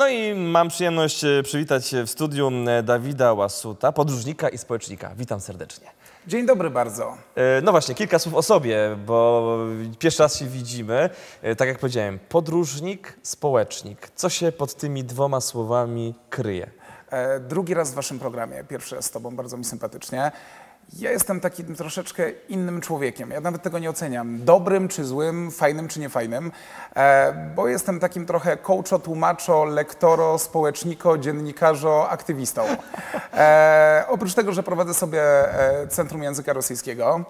No i mam przyjemność e, przywitać w studiu Dawida Łasuta, podróżnika i społecznika. Witam serdecznie. Dzień dobry bardzo. E, No właśnie, kilka słów o sobie, bo pierwszy raz się widzimy. E, Tak jak powiedziałem, podróżnik, społecznik. Co się pod tymi dwoma słowami kryje? Drugi raz w waszym programie, pierwszy raz z tobą, bardzo mi sympatycznie. Ja jestem takim troszeczkę innym człowiekiem. Ja nawet tego nie oceniam. Dobrym czy złym, fajnym czy niefajnym, e, bo jestem takim trochę coacho, tłumaczo, lektoro, społeczniko, dziennikarzo, aktywistą. E, oprócz tego, że prowadzę sobie e, Centrum Języka Rosyjskiego,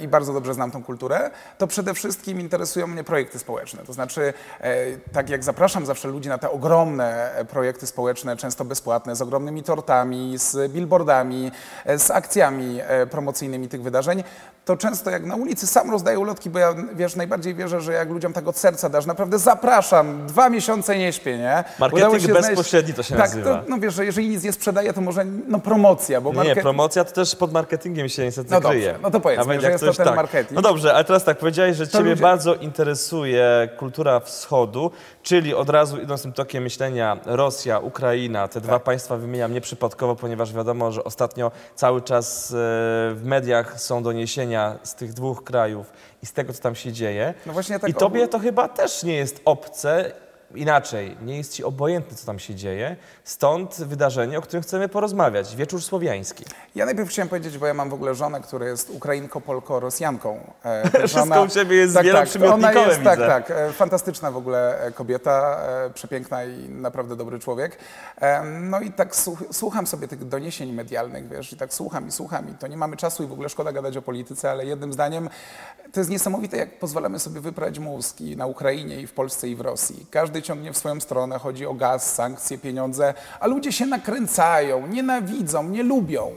i bardzo dobrze znam tą kulturę, to przede wszystkim interesują mnie projekty społeczne. To znaczy, e, tak jak zapraszam zawsze ludzi na te ogromne e, projekty społeczne, często bezpłatne, z ogromnymi tortami, z billboardami, e, z akcjami e, promocyjnymi tych wydarzeń, to często jak na ulicy sam rozdaję ulotki, bo ja, wiesz, najbardziej wierzę, że jak ludziom tak od serca dasz, naprawdę zapraszam, dwa miesiące nie śpię, nie? Marketing bezpośredni to się tak, nazywa. To, no wiesz, że jeżeli nic nie sprzedaję, to może no promocja, bo Nie, market... promocja to też pod marketingiem się niestety No dobrze, kryje. no to powiedzmy, Nawet że jak jest to coś ten tak. marketing. No dobrze, ale teraz tak, powiedziałeś, że Ciebie ludzie- bardzo interesuje kultura wschodu, czyli od razu idąc tym tokiem myślenia Rosja, Ukraina, te Tak. dwa państwa wymieniam nieprzypadkowo, ponieważ wiadomo, że ostatnio cały czas e, w mediach są doniesienia z tych dwóch krajów i z tego, co tam się dzieje. No właśnie tak I Tobie ogólnie- to chyba też nie jest obce, inaczej, nie jest Ci obojętne, co tam się dzieje, stąd wydarzenie, o którym chcemy porozmawiać, Wieczór Słowiański. Ja najpierw chciałem powiedzieć, bo ja mam w ogóle żonę, która jest Ukrainką, Polko, Rosjanką. E, Wszystko u ciebie jest tak, tak, ona wieloprzymiotnikowe, jest, tak, widzę. tak, e, fantastyczna w ogóle e, kobieta, e, przepiękna i naprawdę dobry człowiek. No i tak słuch, słucham sobie tych doniesień medialnych, wiesz, i tak słucham i słucham i to nie mamy czasu i w ogóle szkoda gadać o polityce, ale jednym zdaniem to jest niesamowite, jak pozwalamy sobie wyprać mózg i na Ukrainie, i w Polsce, i w Rosji. Każdy ciągnie w swoją stronę, chodzi o gaz, sankcje, pieniądze, a ludzie się nakręcają, nienawidzą, nie lubią.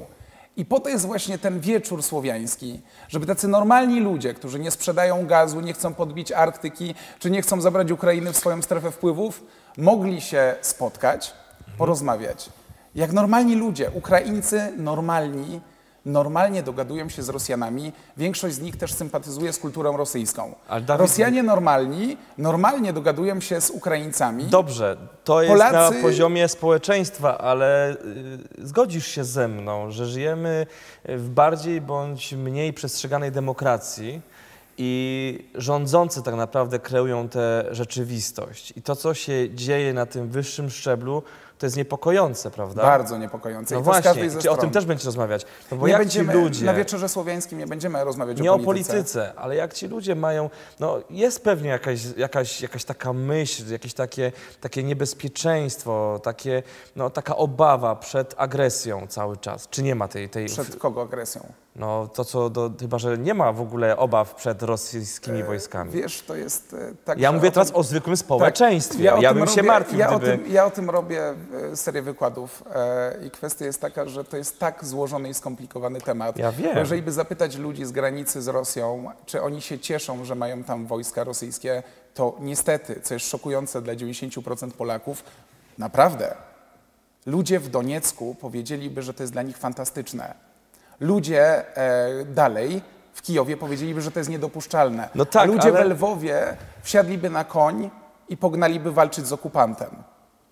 I po to jest właśnie ten wieczór słowiański, żeby tacy normalni ludzie, którzy nie sprzedają gazu, nie chcą podbić Arktyki, czy nie chcą zabrać Ukrainy w swoją strefę wpływów, mogli się spotkać, porozmawiać. Jak normalni ludzie, Ukraińcy normalni, normalnie dogadują się z Rosjanami, większość z nich też sympatyzuje z kulturą rosyjską. Rosjanie normalni, normalnie dogadują się z Ukraińcami. Dobrze, to jest Polacy- na poziomie społeczeństwa, ale y, zgodzisz się ze mną, że żyjemy w bardziej bądź mniej przestrzeganej demokracji i rządzący tak naprawdę kreują tę rzeczywistość. I to, co się dzieje na tym wyższym szczeblu, to jest niepokojące, prawda? Bardzo niepokojące. No I właśnie, czy o tym też będziesz rozmawiać? No bo nie jak będziemy, ci ludzie... Na wieczorze słowiańskim nie będziemy rozmawiać Nie o o polityce. polityce, ale jak ci ludzie mają, no jest pewnie jakaś, jakaś, jakaś taka myśl, jakieś takie, takie niebezpieczeństwo, takie, no, taka obawa przed agresją cały czas. Czy nie ma tej, tej Przed kogo agresją? no to co, do, chyba że nie ma w ogóle obaw przed rosyjskimi wojskami. Wiesz, to jest e, tak, Ja mówię o teraz tym- o zwykłym społeczeństwie. Tak, Ja, tym bym się robię- martwił, ja gdyby... O tym, ja o tym robię e, serię wykładów e, i kwestia jest taka, że to jest tak złożony i skomplikowany temat. Ja wiem. Bo jeżeli by zapytać ludzi z granicy z Rosją, czy oni się cieszą, że mają tam wojska rosyjskie, to niestety, co jest szokujące dla 90% Polaków, naprawdę, ludzie w Doniecku powiedzieliby, że to jest dla nich fantastyczne. Ludzie e, dalej w Kijowie powiedzieliby, że to jest niedopuszczalne. No tak, A ludzie ale- w Lwowie wsiadliby na koń i pognaliby walczyć z okupantem.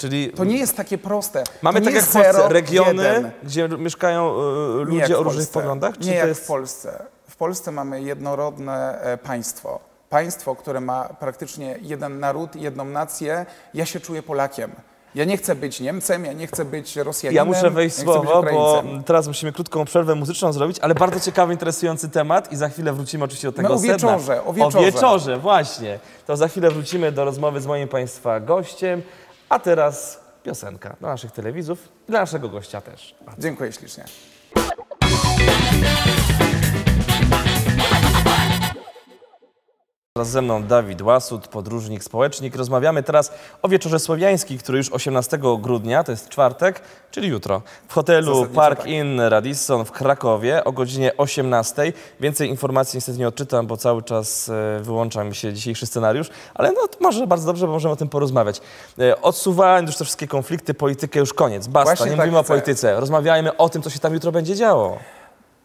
Czyli To nie jest takie proste. mamy tak Polsce zero, regiony, jeden. gdzie mieszkają jak ludzie o różnych poglądach? Czy Nie jak jest... w Polsce. W Polsce mamy jednorodne e, państwo. Państwo, które ma praktycznie jeden naród, jedną nację. Ja się czuję Polakiem. Ja nie chcę być Niemcem, ja nie chcę być Rosjaninem. Ja muszę wejść być słowo, bo teraz musimy krótką przerwę muzyczną zrobić, ale bardzo ciekawy, interesujący temat i za chwilę wrócimy oczywiście do tego No, o sedna. wieczorze, o wieczorze. O wieczorze, właśnie. To za chwilę wrócimy do rozmowy z moim Państwa gościem, a teraz piosenka dla naszych telewizów i dla naszego gościa też. Dziękuję ślicznie. Teraz ze mną Dawid Łasut, podróżnik, społecznik. Rozmawiamy teraz o Wieczorze Słowiański, który już 18 grudnia, to jest czwartek, czyli jutro, w hotelu Zasadniczo Park tak. Inn Radisson w Krakowie o godzinie 18. Więcej informacji niestety nie odczytam, bo cały czas e, wyłącza mi się dzisiejszy scenariusz, ale no może bardzo dobrze, bo możemy o tym porozmawiać. E, Odsuwając już te wszystkie konflikty, politykę już koniec, basta, Właśnie nie tak mówimy o chcę. polityce. Rozmawiajmy o tym, co się tam jutro będzie działo.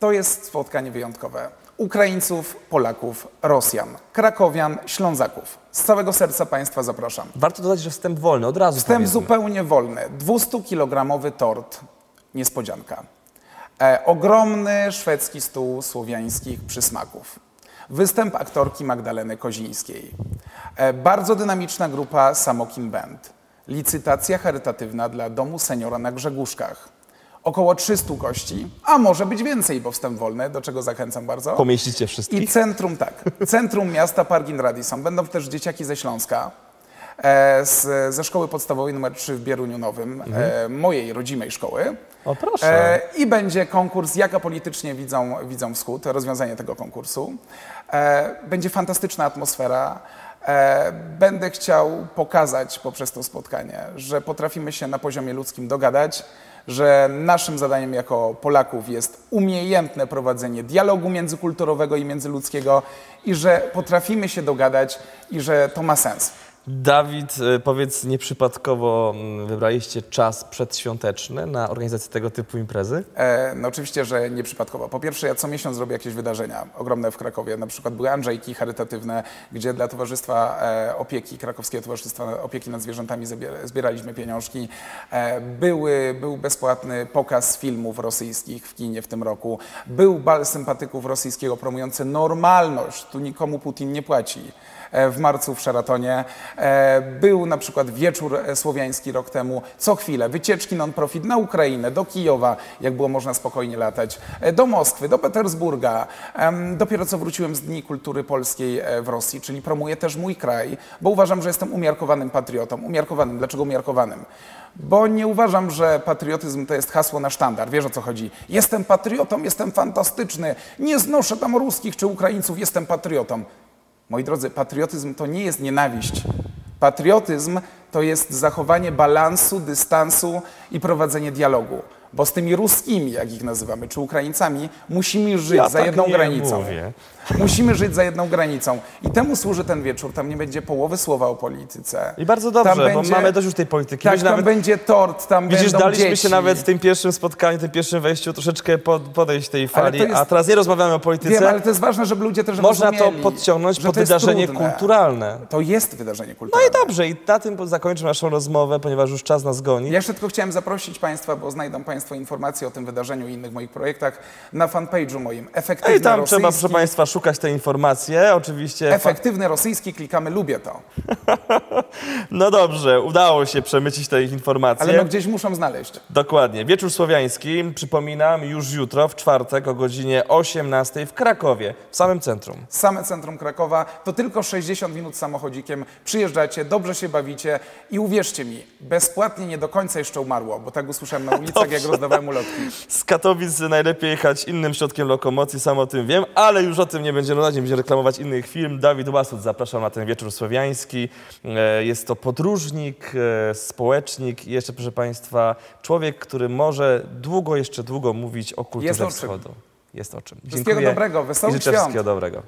To jest spotkanie wyjątkowe. Ukraińców, Polaków, Rosjan, Krakowian, Ślązaków. Z całego serca Państwa zapraszam. Warto dodać, że wstęp wolny, od razu Wstęp powiedzmy. zupełnie wolny. 200-kilogramowy tort. Niespodzianka. E, ogromny szwedzki stół słowiańskich przysmaków. Występ aktorki Magdaleny Kozińskiej. E, bardzo dynamiczna grupa Samokin Band. Licytacja charytatywna dla Domu Seniora na Grzegórzkach. Około 300 gości, a może być więcej, bo wstęp wolny, do czego zachęcam bardzo. Pomieścicie I wszystkich? centrum, tak. Centrum miasta Pargin Radisson. Będą też dzieciaki ze Śląska. E, z, ze szkoły podstawowej nr 3 w Bieruniu Nowym, e, mojej rodzimej szkoły. O, proszę. E, I będzie konkurs, jaka politycznie widzą, widzą wschód, rozwiązanie tego konkursu. Będzie fantastyczna atmosfera. Będę chciał pokazać poprzez to spotkanie, że potrafimy się na poziomie ludzkim dogadać, że naszym zadaniem jako Polaków jest umiejętne prowadzenie dialogu międzykulturowego i międzyludzkiego i że potrafimy się dogadać i że to ma sens. Dawid, y, powiedz, nieprzypadkowo mm, wybraliście czas przedświąteczny na organizację tego typu imprezy? E, no oczywiście, że nieprzypadkowo. Po pierwsze, ja co miesiąc robię jakieś wydarzenia ogromne w Krakowie. Na przykład były Andrzejki charytatywne, gdzie dla Towarzystwa e, Opieki, Krakowskiego Towarzystwa Opieki nad Zwierzętami zbieraliśmy pieniążki. E, były, był bezpłatny pokaz filmów rosyjskich w kinie w tym roku. Był bal sympatyków rosyjskiego promujący normalność. Tu nikomu Putin nie płaci e, w marcu w Sheratonie. E, Był na przykład wieczór e, słowiański rok temu. Co chwilę wycieczki non-profit na Ukrainę, do Kijowa, jak było można spokojnie latać, e, do Moskwy, do Petersburga. Dopiero co wróciłem z Dni Kultury Polskiej w Rosji, czyli promuję też mój kraj, bo uważam, że jestem umiarkowanym patriotą. Umiarkowanym. Dlaczego umiarkowanym? Bo nie uważam, że patriotyzm to jest hasło na sztandar. Wiesz o co chodzi? Jestem patriotą, jestem fantastyczny, nie znoszę tam ruskich czy Ukraińców, jestem patriotą. Moi drodzy, patriotyzm to nie jest nienawiść. Patriotyzm to jest zachowanie balansu, dystansu i prowadzenie dialogu. Bo z tymi ruskimi, jak ich nazywamy, czy Ukraińcami, musimy żyć Ja za tak jedną granicą. mówię. Musimy żyć za jedną granicą. I temu służy ten wieczór. Tam nie będzie połowy słowa o polityce. I bardzo Tam dobrze, bo będzie- mamy dość już tej polityki. Tak, tam nawet, będzie tort, tam widzisz, daliśmy dzieci. się nawet w tym pierwszym spotkaniu, tym pierwszym wejściu troszeczkę pod, podejść tej fali, jest- a teraz nie rozmawiamy o polityce. Wiem, ale to jest ważne, żeby ludzie też Można to podciągnąć pod wydarzenie trudne. kulturalne. To jest wydarzenie No kulturalne. i dobrze, i na tym zakończę naszą rozmowę, ponieważ już czas nas goni. Ja jeszcze tylko chciałem zaprosić Państwa, bo znajdą Państwo informacje o tym wydarzeniu i innych moich projektach na fanpage'u moim. No Efektywny i tam rosyjski. trzeba, proszę Państwa, szukać te informacje. Oczywiście. Efektywny rosyjski, klikamy, lubię to. No dobrze, udało się przemycić te ich informacje. Ale no gdzieś muszą znaleźć. Dokładnie. Wieczór Słowiański, przypominam, już jutro, w czwartek o godzinie 18 w Krakowie, w samym centrum. Same centrum Krakowa to tylko 60 minut samochodzikiem. Przyjeżdżacie, dobrze się bawicie i uwierzcie mi, bezpłatnie nie do końca jeszcze umarło, bo tak usłyszałem na ulicach, jak rozdawałem ulotki. Z Katowic najlepiej jechać innym środkiem lokomocji, sam o tym wiem, ale już o tym nie będziemy rozmawiać, nie będziemy reklamować innych firm. Dawid Łasut zapraszam na ten wieczór słowiański. E, Jest to podróżnik, e, społecznik i jeszcze, proszę Państwa, człowiek, który może długo, jeszcze długo mówić o kulturze Jest wschodu. Jest o czym. Wszystkiego dobrego, i wesołych świąt. wszystkiego dobrego.